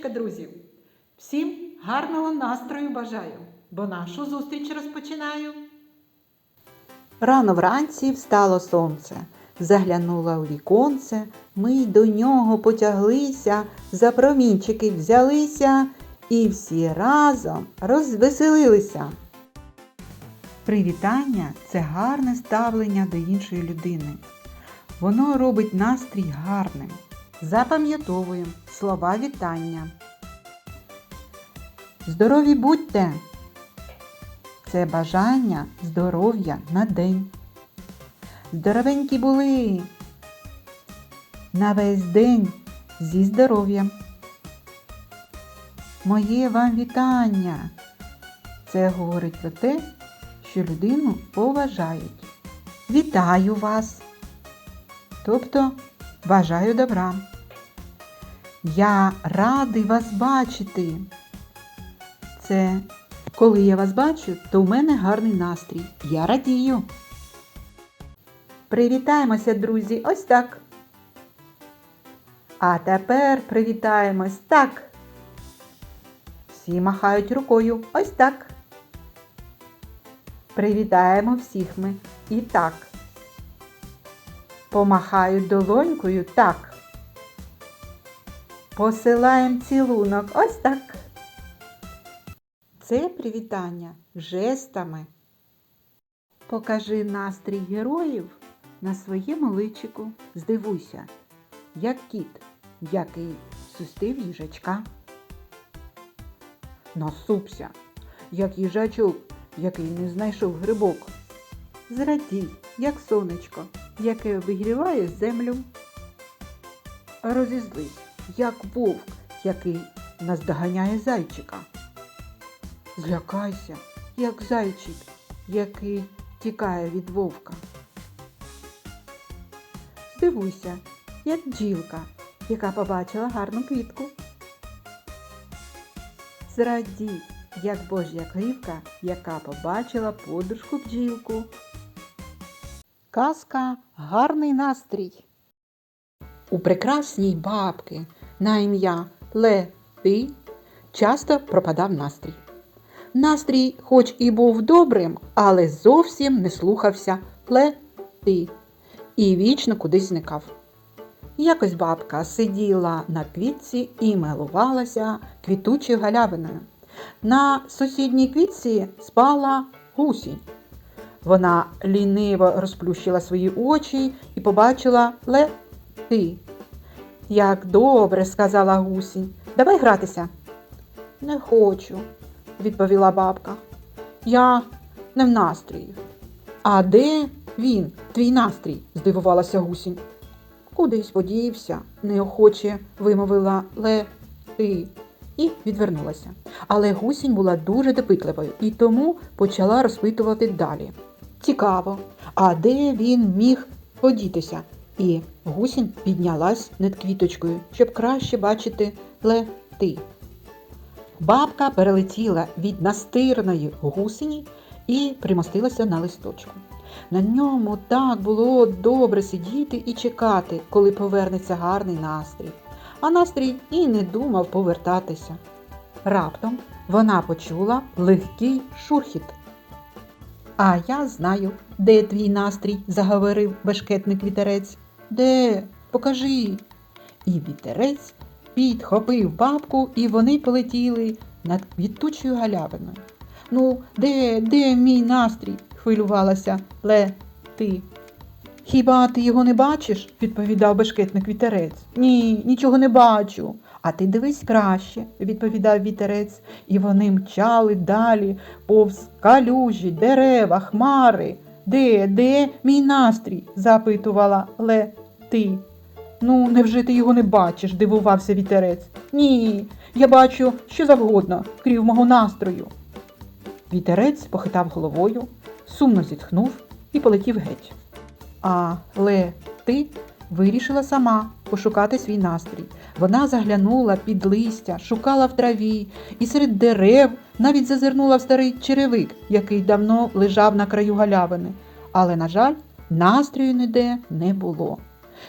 Здоров'ячка, друзі! Всім гарного настрою бажаю, бо нашу зустріч розпочинаю. Рано вранці встало сонце, заглянула у віконце, ми й до нього потяглися, за промінчики взялися і всі разом розвеселилися. Привітання це гарне ставлення до іншої людини. Воно робить настрій гарним. Запам'ятовуємо слова вітання. Здорові будьте! Це бажання здоров'я на день. Здоровенькі були на весь день зі здоров'ям. Моє вам вітання. Це говорить про те, що людину поважають. Вітаю вас! Тобто бажаю добра. Я радий вас бачити. Це коли я вас бачу, то в мене гарний настрій. Я радію. Привітаємося, друзі, ось так. А тепер привітаємось так. Всі махають рукою ось так. Привітаємо всіх ми і так. Помахають долонькою так. Посилаємо цілунок ось так. Це привітання жестами. Покажи настрій героїв на своєму личику. Здивуйся, як кіт, який сустив їжачка. Насупся, як їжачок, який не знайшов грибок. Зрадій, як сонечко, яке обігріває землю. Розізлись, як вовк, який наздоганяє зайчика. Злякайся, як зайчик, який тікає від вовка. Здивуйся, як бджілка, яка побачила гарну квітку. Зрадій, як божя крівка, яка побачила подружку бджілку. Казка гарний настрій. У прекрасній бабки на ім'я Лети часто пропадав настрій. Настрій, хоч і був добрим, але зовсім не слухався Лети і вічно кудись зникав. Якось бабка сиділа на квітці і милувалася квітучою галявиною. На сусідній квітці спала гусінь. Вона ліниво розплющила свої очі і побачила лети. Як добре, сказала гусінь. Давай гратися. Не хочу, відповіла бабка. Я не в настрої. А де він, твій настрій? здивувалася гусінь. Кудись подівся, неохоче вимовила лети і відвернулася. Але гусінь була дуже допитливою і тому почала розпитувати далі. Цікаво, а де він міг подітися? І гусінь піднялась над квіточкою, щоб краще бачити лети. Бабка перелетіла від настирної гусені і примостилася на листочку. На ньому так було добре сидіти і чекати, коли повернеться гарний настрій. А настрій і не думав повертатися. Раптом вона почула легкий шурхіт. А я знаю, де твій настрій, заговорив бешкетник вітерець. Де? Покажи. І вітерець підхопив бабку, і вони полетіли над квітучою галявиною. Ну, де, де мій настрій? хвилювалася Лети. Хіба ти його не бачиш? відповідав бешкетник вітерець. Ні, нічого не бачу. А ти дивись краще, відповідав вітерець, і вони мчали далі повз калюжі, дерева, хмари. Де, де мій настрій? запитувала Лети. Ти. Ну, невже ти його не бачиш? дивувався вітерець. Ні, я бачу що завгодно, крім мого настрою. Вітерець похитав головою, сумно зітхнув і полетів геть. Але ти вирішила сама пошукати свій настрій. Вона заглянула під листя, шукала в траві і серед дерев навіть зазирнула в старий черевик, який давно лежав на краю галявини. Але, на жаль, настрою ніде не було.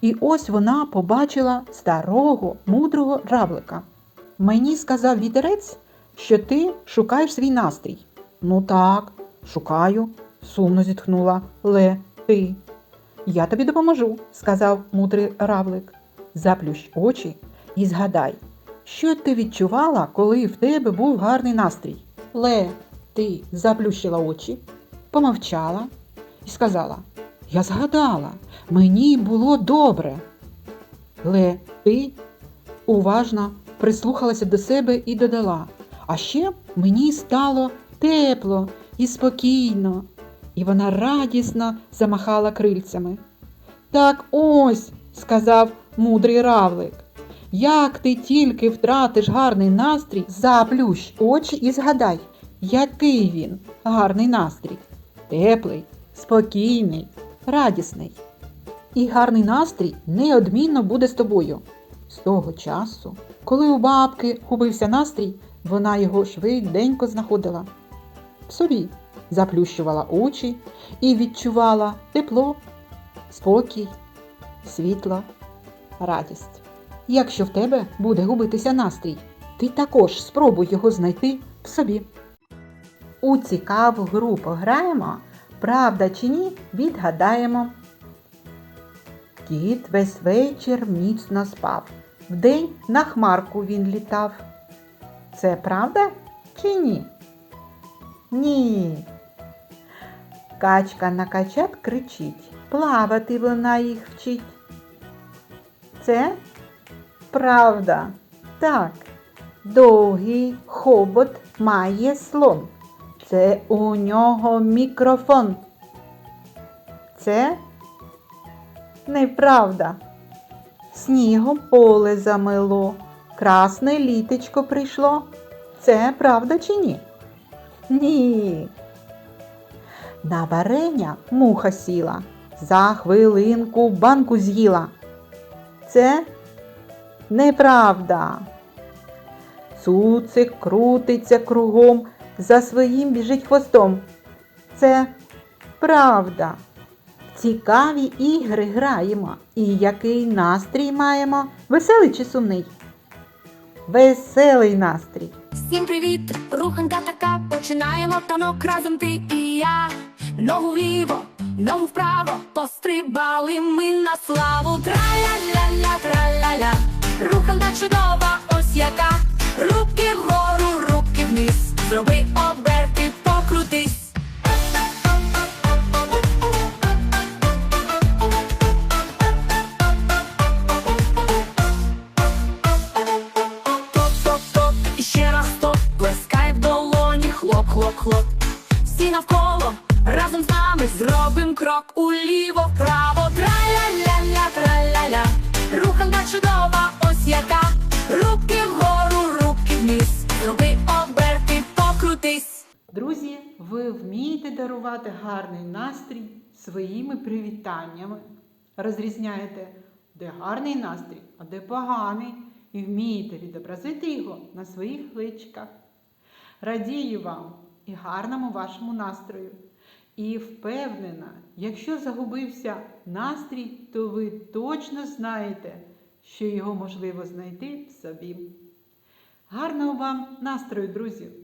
І ось вона побачила старого мудрого равлика. Мені сказав вітерець, що ти шукаєш свій настрій. Ну так, шукаю, сумно зітхнула Ле ти. Я тобі допоможу, сказав мудрий равлик. Заплющ очі і згадай, що ти відчувала, коли в тебе був гарний настрій. Ле, ти заплющила очі, помовчала і сказала: Я згадала, мені було добре. Ле, ти уважно прислухалася до себе і додала. А ще мені стало тепло і спокійно. І вона радісно замахала крильцями. Так ось, сказав мудрий равлик. Як ти тільки втратиш гарний настрій, заплющ очі і згадай, який він гарний настрій. Теплий, спокійний, радісний. І гарний настрій неодмінно буде з тобою. З того часу, коли у бабки губився настрій, вона його швиденько знаходила. В собі заплющувала очі і відчувала тепло, спокій, світло, радість. Якщо в тебе буде губитися настрій, ти також спробуй його знайти в собі. У цікаву гру пограємо, правда чи ні, відгадаємо. Кіт весь вечір міцно спав. Вдень на хмарку він літав. Це правда чи ні? Ні. Качка на качат кричить, плавати вона їх вчить. Це правда. Так. Довгий хобот має слон. Це у нього мікрофон. Це неправда. Снігом поле замило, красне літечко прийшло. Це правда чи ні? Ні. На варення муха сіла, за хвилинку банку з'їла. Це неправда. Цуцик крутиться кругом, за своїм біжить хвостом. Це правда. Цікаві ігри граємо. І який настрій маємо? Веселий чи сумний? Веселий настрій. Всім привіт! Руханка така, починаємо танок разом ти і я. Ногу вліво, ногу вправо, пострибали ми на славу. Траля-ля-ля, траля-ля. Руханка чудова, ось яка. Руки ви вмієте дарувати гарний настрій своїми привітаннями. Розрізняєте, де гарний настрій, а де поганий, і вмієте відобразити його на своїх личках. Радію вам і гарному вашому настрою. І впевнена, якщо загубився настрій, то ви точно знаєте, що його можливо знайти в собі. Гарного вам настрою, друзі!